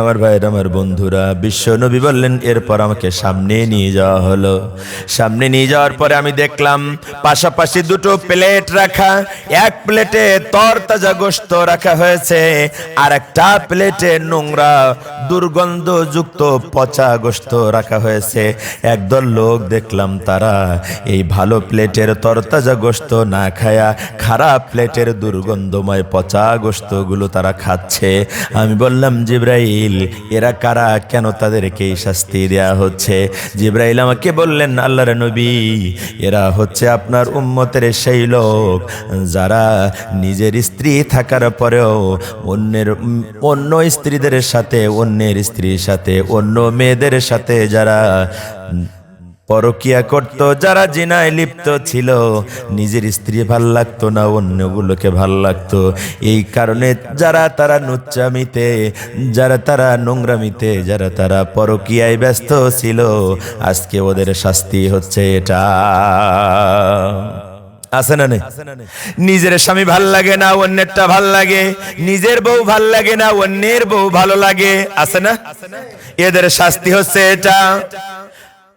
আমার ভাইয়ের, আমার বন্ধুরা, বিশ্ব নবী বললেন, এরপর আমাকে সামনে নিয়ে যাওয়া হলো। সামনে নিয়ে যাওয়ার পরে আমি দেখলাম, পাশাপাশি দুটো প্লেট রাখা, এক প্লেটে তরতাজা গোস্ত রাখা হয়েছে, আর একটা প্লেটে নোংরা, দুর্গন্ধযুক্ত পচা গোস্ত রাখা হয়েছে। একদল লোক দেখলাম তারা, এই ভালো প্লেটের তরতাজা গোস্ত না খায়া খারাপ প্লেটের দুর্গন্ধময় পচা গোস্তগুলো তারা খাচ্ছে। আমি বললাম, জিব্রাইল এরা কারা? কেন তাদেরকে এই শাস্তি দেয়া হচ্ছে? জিব্রাইল আমাকে বললেন, আল্লাহর নবী, এরা হচ্ছে আপনার উম্মতের সেই লোক। যারা নিজের স্ত্রী থাকার পরেও অন্যের, অন্য স্ত্রীদের সাথে, অন্যের স্ত্রীর সাথে, অন্য মেয়েদের সাথে যারা পরকিয়া করত, যারা জিনায় লিপ্ত ছিল। নিজের স্ত্রী ভালো লাগতো না, অন্যগুলোকে ভালো লাগতো। এই কারণে যারা তারা নুচ্চামিতে, যারা তারা নোংরামিতে, যারা তারা পরকিয়ায় ব্যস্ত ছিল, আজকে ওদের শাস্তি হচ্ছে এটা। আছে না নিজের স্বামী ভালো লাগে না, অন্যেরটা ভালো লাগে। নিজের বউ ভালো লাগে না, অন্যের বউ ভালো লাগে। আছে না? এদের শাস্তি হচ্ছে এটা।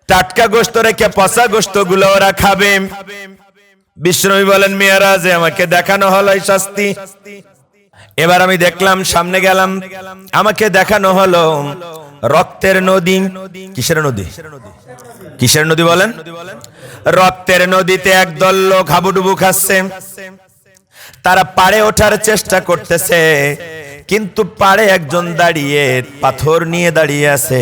টাটকা গোস্ত রেখে পচা গোস্তগুলো ওরা খাবে। বিষ্ণু বলেন, মেয়ারাজে আমাকে দেখানো হলো এই শাস্তি। এবার আমি দেখলাম, সামনে গেলাম, আমাকে দেখানো হলো রক্তের নদী। কিসের নদী? কিসের নদী বলেন? রক্তের নদীতে একদল লোক হাবুডুবু খাচ্ছে। তারা পাড়ে ওঠার চেষ্টা করতেছে, কিন্তু পাড়ে একজন দাঁড়িয়ে পাথর নিয়ে দাঁড়িয়ে আছে।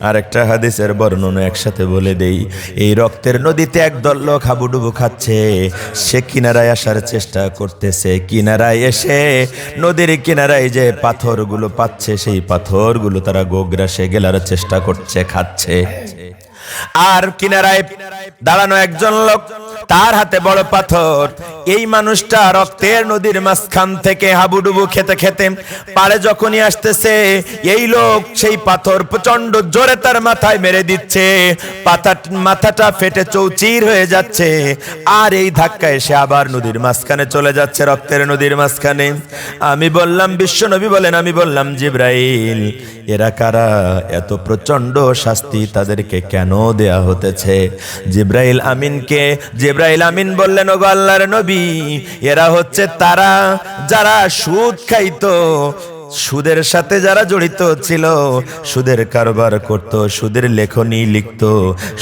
আর একটা হাদিসের বর্ণনা একসাথে বলে দেই। এই রক্তের নদীতে একদল লোক হাবুডুবু খাচ্ছে, সে কিনারায় আসার চেষ্টা করতেছে। কিনারায় এসে নদীর কিনারায় যে পাথরগুলো পাচ্ছে, সেই পাথরগুলো তারা গোগ্রাসে গেলার চেষ্টা করছে, খাচ্ছে। আর কিনারায় দাঁড়ানো একজন লোক, তার হাতে বড় পাথর এই মানুষটা রক্তের নদীর মাঝখান থেকে হাবুডুবু খেতে খেতে পারে যখনই আসতেছে, এই লোক সেই পাথর প্রচণ্ড জোরে তার মাথায় মেরে দিচ্ছে। মাথাটা ফেটে চৌচির হয়ে যাচ্ছে। আর এই ধাক্কায় সে আবার নদীর মাঝখানে চলে যাচ্ছে, রক্তের নদীর মাঝখানে। আমি বললাম, বিশ্ব নবী বলেন, আমি বললাম, জিব্রাইল, এরা কারা? এত প্রচণ্ড শাস্তি তাদেরকে কেন দেয়া হতেছে? জিব্রাইল আমিনকে, জিব্রাইল আমিন বললেন, ওগো আল্লাহর নবী এরা হচ্ছে তারা যারা সুদ খাইতো, সুদের সাথে যারা জড়িত ছিল, সুদের কারবার করত, সুদের লেখনী লিখত,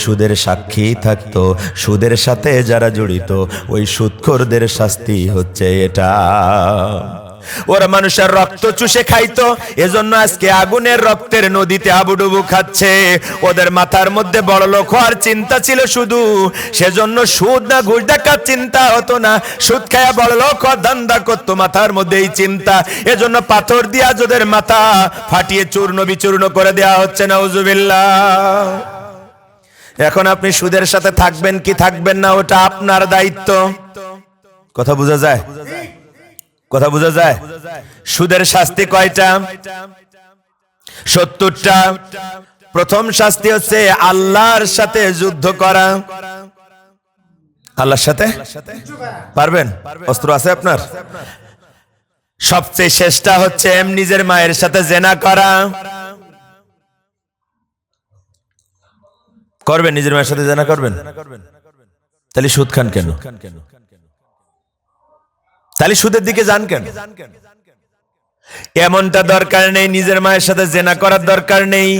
সুদের সাক্ষী থাকতো, সুদের সাথে যারা জড়িত, ওই সুদখোরদের শাস্তি হচ্ছে এটা। ওরা মানুষের রক্ত চুষে খাইতো। এজন্য আজকে আগুনের রক্তের নদীতে আবুডুবু খাচ্ছে। ওদের মাথার মধ্যে বড় লোক হওয়ার চিন্তা ছিল শুধু। সেজন্য সুদ না ঘুষ ডাকার চিন্তা হতো না। সুদ খায়া বড় লোক ধান্দা করতো মাথার মধ্যে এই চিন্তা। এজন্য পাথর দিয়া ওদের মাথা ফাটিয়ে চূর্ণ বিচূর্ণ করে দেয়া হচ্ছে না উজুবিল্লাহ এখন আপনি সুদের সাথে থাকবেন কি থাকবেন না, ওটা আপনার দায়িত্ব। কথা বোঝা যায়? কথা বোঝা যায়? সুদের শাস্তি কয়টা? সত্তরটা। প্রথম শাস্তি হচ্ছে আল্লাহর সাথে যুদ্ধ করা। আল্লাহর সাথে? পারবেন? অস্ত্র আছে আপনার? সবচেয়ে শেষটা হচ্ছে এম নিজের মায়ের সাথে জেনা করা। করবেন? নিজের মায়ের সাথে জেনা করবেন? তাহলে সুদ খান কেন? তাহলে সুদের দিকে যান কেন? এমনটা দরকার নেই, নিজের মায়ের সাথে জেনা করার দরকার নেই।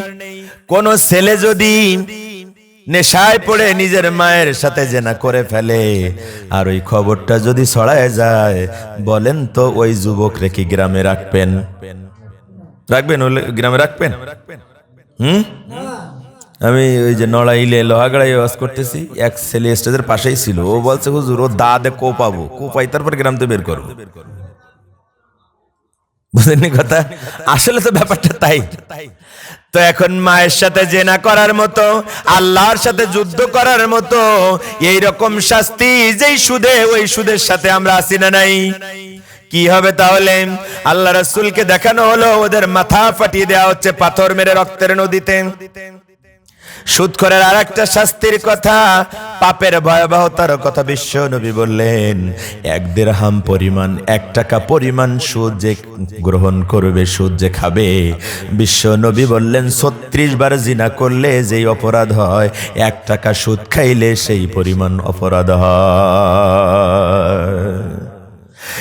কোন ছেলে যদি নেশায় পড়ে নিজের মায়ের সাথে জেনা করে ফেলে, আর ওই খবরটা যদি ছড়ায় যায়, বলেন তো ওই যুবক রেখে গ্রামে রাখবেন? রাখবেন? গ্রামে রাখবেন? হুম? আমি ওই যে নড়াইলে লোহাগড়াই ওয়াজ করতেছি। এক ছেলে স্টেজের পাশেই ছিল। ও বলছে, হুজুর ও দাদে কোপাবো। কোপাই তারপর গ্রাম তো বের করব বুঝলেন কথা? আসলে তো ব্যাপারটা তাই। তো এখন মায়ের সাথে জেনা করার মতো, আল্লাহর সাথে যুদ্ধ করার মতো, এই রকম শাস্তি যেই সুদে, ওই সুদের সাথে আমরা আসি না নাই। কি হবে তাহলে? আল্লাহ রাসূলকে দেখানো হলো, ওদের মাথা ফাটিয়ে দেওয়া হচ্ছে পাথর মেরে রক্তের নদীতে। সুদখোরের আর একটা শাস্তির কথা, পাপের ভয়াবহতার কথা বিশ্ব নবী বললেন, এক দেড়হাম পরিমাণ, এক টাকা পরিমাণ সুদ যে গ্রহণ করবে, সুদ যে খাবে, বিশ্ব নবী বললেন, ছত্রিশ বার জিনা করলে যেই অপরাধ হয়, এক টাকা সুদ খাইলে সেই পরিমাণ অপরাধ হয়।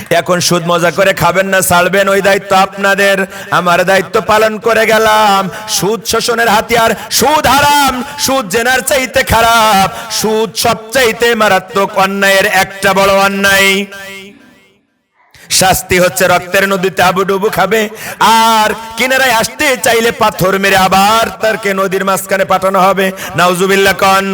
এখন সুদ মজা করে খাবেন না, ছাড়বেন ওই দায়িত্ব আপনাদের। আমার দায়িত্ব পালন করে গেলাম। সুদ শোষণের হাতিয়ার, সুদ হারাম, সুদ জেনার চাইতে খারাপ, সুদ সবচাইতে মারাত্মক অন্যায়ের একটা বড় অন্যায়। শাস্তি হচ্ছে রক্তের নদীতে আবুডুবু খাবে। আর কিনারায় আসতে চাইলে পাথর মেরে আবার তারকে নদীর মাঝখানে পাঠানো হবে। নাউজুবিল্লা কন।